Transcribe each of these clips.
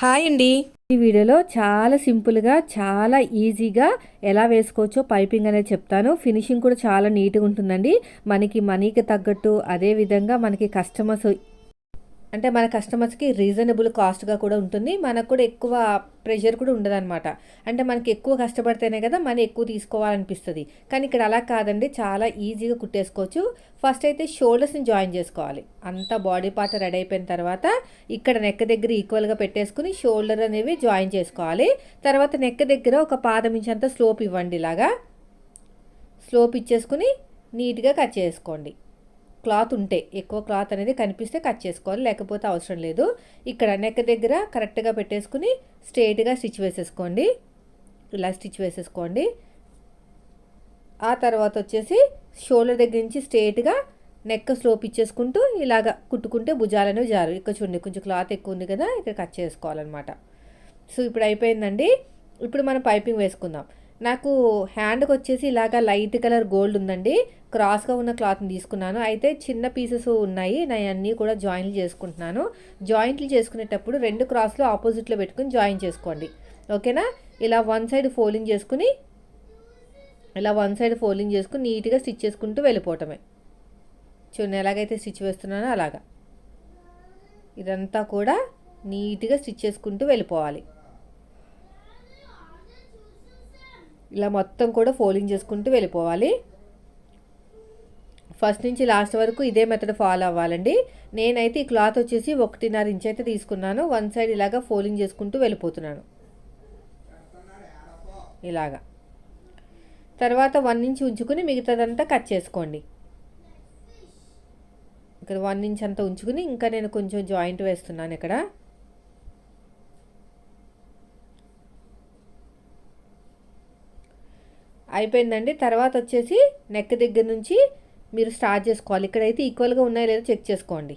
Hi అండి. ఈ వీడియోలో చాలా సింపుల్గా చాలా ఈజీగా ఎలా వేసుకోవచ్చో పైపింగ్ అనేది చెప్తాను. ఫినిషింగ్ కూడా చాలా నీట్గా ఉంటుందండి. మనకి మనీకి తగ్గట్టు అదే విధంగా మనకి కస్టమర్స్ అంటే మన కస్టమర్స్కి రీజనబుల్ కాస్ట్గా కూడా ఉంటుంది. మనకు కూడా ఎక్కువ ప్రెషర్ కూడా ఉండదన్నమాట. అంటే మనకి ఎక్కువ కష్టపడితేనే కదా మనీ ఎక్కువ తీసుకోవాలనిపిస్తుంది. కానీ ఇక్కడ అలా కాదండి. చాలా ఈజీగా కుట్టేసుకోవచ్చు. ఫస్ట్ అయితే షోల్డర్స్ని జాయిన్ చేసుకోవాలి. అంతా బాడీ పార్ట్ రెడీ అయిపోయిన తర్వాత ఇక్కడ నెక్ దగ్గర ఈక్వల్గా పెట్టేసుకుని షోల్డర్ అనేవి జాయిన్ చేసుకోవాలి. తర్వాత నెక్ దగ్గర ఒక పాదం ఇంచంత స్లోప్ ఇవ్వండి ఇలాగా. స్లోప్ ఇచ్చేసుకుని నీట్గా కట్ చేసుకోండి. క్లాత్ ఉంటే ఎక్కువ క్లాత్ అనేది కనిపిస్తే కట్ చేసుకోవాలి లేకపోతే అవసరం లేదు. ఇక్కడ నెక్ దగ్గర కరెక్ట్గా పెట్టేసుకుని స్ట్రైట్గా స్టిచ్ వేసేసుకోండి. ఇలా స్టిచ్ వేసేసుకోండి. ఆ తర్వాత వచ్చేసి షోల్డర్ దగ్గర నుంచి స్ట్రైట్గా నెక్ స్లోప్ ఇచ్చేసుకుంటూ ఇలాగ కుట్టుకుంటే భుజాలనేవి జారు. ఇక్కడ చూడండి కొంచెం క్లాత్ ఎక్కువ ఉంది కదా ఇక్కడ కట్ చేసుకోవాలన్నమాట. సో ఇప్పుడు అయిపోయిందండి. ఇప్పుడు మనం పైపింగ్ వేసుకుందాం. నాకు హ్యాండ్కి వచ్చేసి ఇలాగా లైట్ కలర్ గోల్డ్ ఉందండి. క్రాస్గా ఉన్న క్లాత్ని తీసుకున్నాను. అయితే చిన్న పీసెస్ ఉన్నాయి. నేను అన్నీ కూడా జాయింట్లు చేసుకుంటున్నాను. జాయింట్లు చేసుకునేటప్పుడు రెండు క్రాస్లు ఆపోజిట్లో పెట్టుకుని జాయిన్ చేసుకోండి. ఓకేనా ఇలా వన్ సైడ్ ఫోల్డింగ్ చేసుకుని ఇలా వన్ సైడ్ ఫోల్డింగ్ చేసుకుని నీట్గా స్టిచ్ చేసుకుంటూ వెళ్ళిపోవటమే. చూడండి ఎలాగైతే స్టిచ్ వేస్తున్నానో అలాగా. ఇదంతా కూడా నీట్గా స్టిచ్ చేసుకుంటూ వెళ్ళిపోవాలి. ఇలా మొత్తం కూడా ఫోలింగ్ చేసుకుంటూ వెళ్ళిపోవాలి. ఫస్ట్ నుంచి లాస్ట్ వరకు ఇదే మెథడ్ ఫాలో అవ్వాలండి. నేనైతే ఈ క్లాత్ వచ్చేసి ఒకటిన్నర ఇంచ్ అయితే తీసుకున్నాను. వన్ సైడ్ ఇలాగా ఫోలింగ్ చేసుకుంటూ వెళ్ళిపోతున్నాను. ఇలాగా. తర్వాత వన్ ఇంచ్ ఉంచుకుని మిగతాదంతా కట్ చేసుకోండి. ఇక్కడ వన్ ఇంచ్ అంతా ఉంచుకుని ఇంకా నేను కొంచెం జాయింట్ వేస్తున్నాను ఇక్కడ. అయిపోయిందండి. తర్వాత వచ్చేసి నెక్ దగ్గర నుంచి మీరు స్టార్ట్ చేసుకోవాలి. ఇక్కడైతే ఈక్వల్గా ఉన్నాయో లేదో చెక్ చేసుకోండి.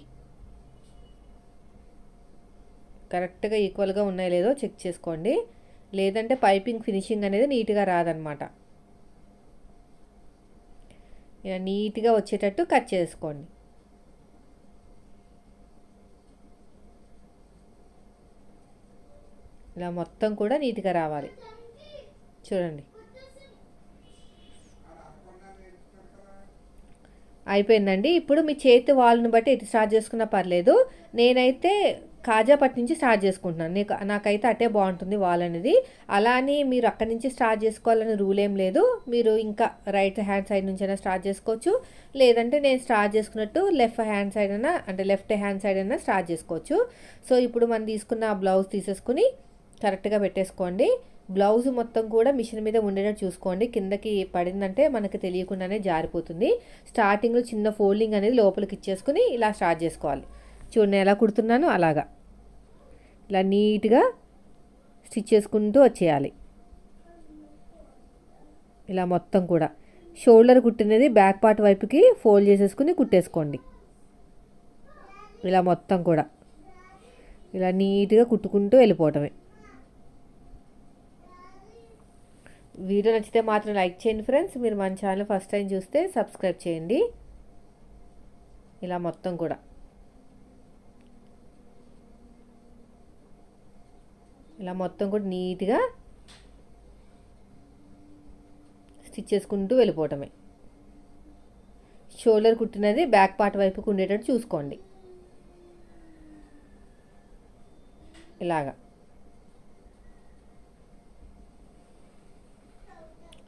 కరెక్ట్గా ఈక్వల్గా ఉన్నాయో లేదో చెక్ చేసుకోండి. లేదంటే పైపింగ్ ఫినిషింగ్ అనేది నీట్గా రాదనమాట. ఇలా నీట్గా వచ్చేటట్టు కట్ చేసుకోండి. ఇలా మొత్తం కూడా నీట్గా రావాలి. చూడండి. అయిపోయిందండి. ఇప్పుడు మీ చేతి వాళ్ళని బట్టి ఎటు స్టార్ట్ చేసుకున్నా పర్లేదు. నేనైతే కాజాపట్ నుంచి స్టార్ట్ చేసుకుంటున్నాను. నీకు నాకైతే అటే బాగుంటుంది వాల్ అనేది. అలా అని మీరు అక్కడి నుంచి స్టార్ట్ చేసుకోవాలని రూల్ ఏం లేదు. మీరు ఇంకా రైట్ హ్యాండ్ సైడ్ నుంచైనా స్టార్ట్ చేసుకోవచ్చు. లేదంటే నేను స్టార్ట్ చేసుకున్నట్టు లెఫ్ట్ హ్యాండ్ సైడ్ అయినా అంటే లెఫ్ట్ హ్యాండ్ సైడ్ అయినా స్టార్ట్ చేసుకోవచ్చు. సో ఇప్పుడు మనం తీసుకున్న బ్లౌజ్ తీసేసుకుని కరెక్ట్గా పెట్టేసుకోండి. బ్లౌజ్ మొత్తం కూడా మిషన్ మీద ఉండేటట్టు చూసుకోండి. కిందకి పడిందంటే మనకి తెలియకుండానే జారిపోతుంది. స్టార్టింగ్లో చిన్న ఫోల్డింగ్ అనేది లోపలికి ఇచ్చేసుకుని ఇలా స్టార్ట్ చేసుకోవాలి. చూడండి ఎలా కుడుతున్నాను అలాగా. ఇలా నీట్గా స్టిచ్ చేసుకుంటూ వచ్చేయాలి. ఇలా మొత్తం కూడా. షోల్డర్ కుట్టినది బ్యాక్ పార్ట్ వైపుకి ఫోల్డ్ చేసేసుకుని కుట్టేసుకోండి. ఇలా మొత్తం కూడా. ఇలా నీట్గా కుట్టుకుంటూ వెళ్ళిపోవటమే. వీడియో నచ్చితే మాత్రం లైక్ చేయండి ఫ్రెండ్స్. మీరు మన ఛానల్ ఫస్ట్ టైం చూస్తే సబ్స్క్రైబ్ చేయండి. ఇలా మొత్తం కూడా. ఇలా మొత్తం కూడా నీట్గా స్టిచ్ చేసుకుంటూ వెళ్ళిపోవటమే. షోల్డర్ కుట్టినది బ్యాక్ పార్ట్ వైపుకు ఉండేటట్టు చూసుకోండి. ఇలాగా.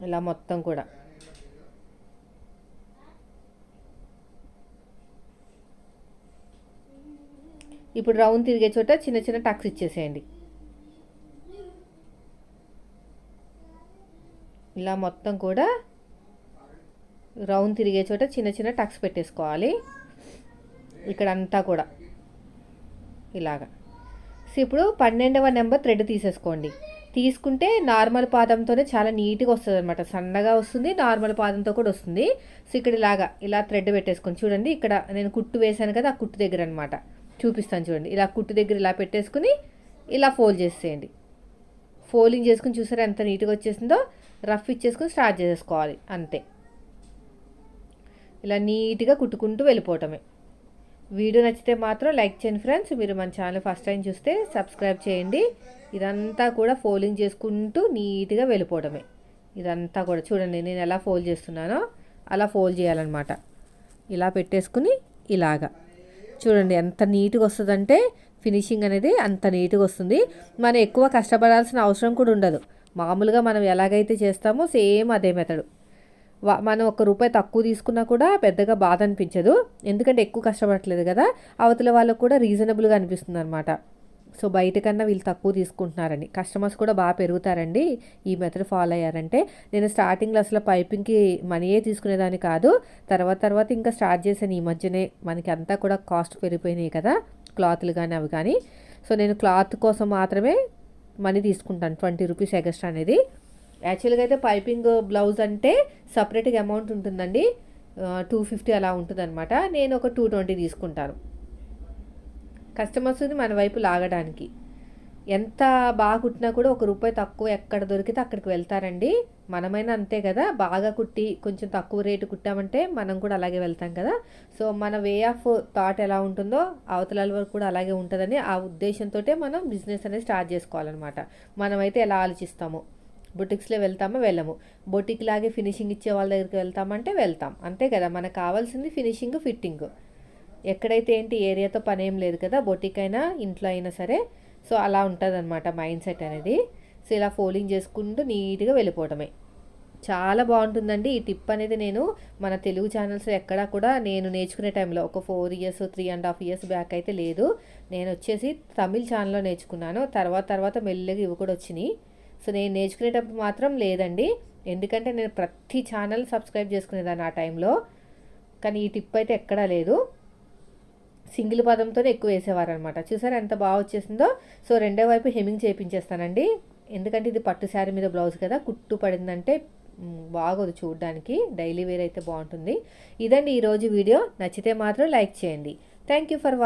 ఇలా మొత్తం కూడా. ఇప్పుడు రౌండ్ తిరిగే చోట చిన్న చిన్న టక్స్ ఇచ్చేసేయండి. ఇలా మొత్తం కూడా రౌండ్ తిరిగే చోట చిన్న చిన్న టక్స్ పెట్టేసుకోవాలి. ఇక్కడ అంతా కూడా. ఇలాగా. సో ఇప్పుడు పన్నెండవ నెంబర్ థ్రెడ్ తీసేసుకోండి. తీసుకుంటే నార్మల్ పాదంతోనే చాలా నీట్గా వస్తుంది అనమాట సన్నగా వస్తుంది నార్మల్ పాదంతో కూడా వస్తుంది. సో ఇక్కడ ఇలాగా ఇలా థ్రెడ్ పెట్టేసుకొని చూడండి. ఇక్కడ నేను కుట్టు వేసాను కదా ఆ కుట్టు దగ్గర అనమాట చూపిస్తాను చూడండి. ఇలా కుట్టు దగ్గర ఇలా పెట్టేసుకుని ఇలా ఫోల్డ్ చేసేయండి. ఫోల్డింగ్ చేసుకుని చూసారా ఎంత నీట్గా వచ్చేసిందో? రఫ్ ఇచ్చేసుకుని స్టార్ట్ చేసేసుకోవాలి. అంతే. ఇలా నీట్గా కుట్టుకుంటూ వెళ్ళిపోవటమే. వీడియో నచ్చితే మాత్రం లైక్ చేయండి ఫ్రెండ్స్. మీరు మన ఛానల్ ఫస్ట్ టైం చూస్తే సబ్స్క్రైబ్ చేయండి. ఇదంతా కూడా ఫోల్డింగ్ చేసుకుంటూ నీట్గా వెళ్ళిపోవడమే. ఇదంతా కూడా చూడండి నేను ఎలా ఫోల్డ్ చేస్తున్నానో అలా ఫోల్డ్ చేయాలన్నమాట. ఇలా పెట్టేసుకుని ఇలాగా. చూడండి ఎంత నీట్గా వస్తుందంటే ఫినిషింగ్ అనేది అంత నీట్గా వస్తుంది. మనం ఎక్కువ కష్టపడాల్సిన అవసరం కూడా ఉండదు. మామూలుగా మనం ఎలాగైతే చేస్తామో సేమ్ అదే మెథడు. మనం ఒక రూపాయి తక్కువ తీసుకున్నా కూడా పెద్దగా బాధ అనిపించదు. ఎందుకంటే ఎక్కువ కష్టపడట్లేదు కదా. అవతల వాళ్ళకు కూడా రీజనబుల్గా అనిపిస్తుంది అనమాట సో బయట కన్నా వీళ్ళు తక్కువ తీసుకుంటున్నారని. కస్టమర్స్ కూడా బాగా పెరుగుతారండి. ఈ మెథడ్ ఫాలో అయ్యారంటే. నేను స్టార్టింగ్లో అసలు పైపింగ్కి మనీయే తీసుకునేదాన్ని కాదు. తర్వాత తర్వాత ఇంకా స్టార్ట్ చేశాను. ఈ మధ్యనే మనకి అంతా కూడా కాస్ట్ పెరిగిపోయినాయి కదా. క్లాత్లు కానీ అవి కానీ సో నేను క్లాత్ కోసం మాత్రమే మనీ తీసుకుంటాను. ట్వంటీ రూపీస్ ఎగస్ట్రా అనేది. యాక్చువల్గా అయితే పైపింగ్ బ్లౌజ్ అంటే సపరేట్గా అమౌంట్ ఉంటుందండి. టూ ఫిఫ్టీ అలా ఉంటుందన్నమాట. నేను ఒక టూ ట్వంటీ తీసుకుంటాను. కస్టమర్స్ మన వైపు లాగడానికి. ఎంత బాగా కుట్టినా కూడా ఒక రూపాయి తక్కువ ఎక్కడ దొరికితే అక్కడికి వెళ్తారండి. మనమైనా అంతే కదా బాగా కుట్టి కొంచెం తక్కువ రేటు కుట్టామంటే మనం కూడా అలాగే వెళ్తాం కదా. సో మన వే ఆఫ్ థాట్ ఎలా ఉంటుందో అవతల వరకు కూడా అలాగే ఉంటుందని ఆ ఉద్దేశంతో మనం బిజినెస్ అనేది స్టార్ట్ చేసుకోవాలన్నమాట. మనమైతే ఎలా ఆలోచిస్తామో. బొటిక్స్లో వెళ్తామో? వెళ్ళము. బొటిక్ లాగే ఫినిషింగ్ ఇచ్చే వాళ్ళ దగ్గరికి వెళ్తామంటే వెళ్తాం. అంతే కదా మనకు కావాల్సింది ఫినిషింగ్ ఫిట్టింగ్. ఎక్కడైతే ఏంటి ఏరియాతో పని ఏం లేదు కదా బొటిక్ అయినా ఇంట్లో అయినా సరే సో అలా ఉంటుంది అనమాట మైండ్ సెట్ అనేది. సో ఇలా ఫోల్డింగ్ చేసుకుంటూ నీట్గా వెళ్ళిపోవటమే. చాలా బాగుంటుందండి. ఈ టిప్ అనేది నేను మన తెలుగు ఛానల్స్ ఎక్కడా కూడా నేను నేర్చుకునే టైంలో ఒక four years three and half years back అయితే లేదు. నేను వచ్చేసి తమిళ్ ఛానల్లో నేర్చుకున్నాను. తర్వాత తర్వాత మెల్లగా ఇవి కూడా వచ్చినాయి. సో నేను నేర్చుకునేటప్పుడు మాత్రం లేదండి. ఎందుకంటే నేను ప్రతి ఛానల్ సబ్స్క్రైబ్ చేసుకునేదాన్ని ఆ టైంలో. కానీ ఈ టిప్ అయితే ఎక్కడా లేదు. సింగిల్ పదంతోనే ఎక్కువ వేసేవారు అనమాట చూసారా ఎంత బాగా వచ్చేసిందో? సో రెండో వైపు హెమింగ్ చేయించేస్తానండి ఎందుకంటే ఇది పట్టు శారీ మీద బ్లౌజ్ కదా కుట్టు పడిందంటే బాగోదు చూడడానికి. డైలీ వేర్ అయితే బాగుంటుంది. ఇదండి ఈరోజు వీడియో. నచ్చితే మాత్రం లైక్ చేయండి. Thank you for watching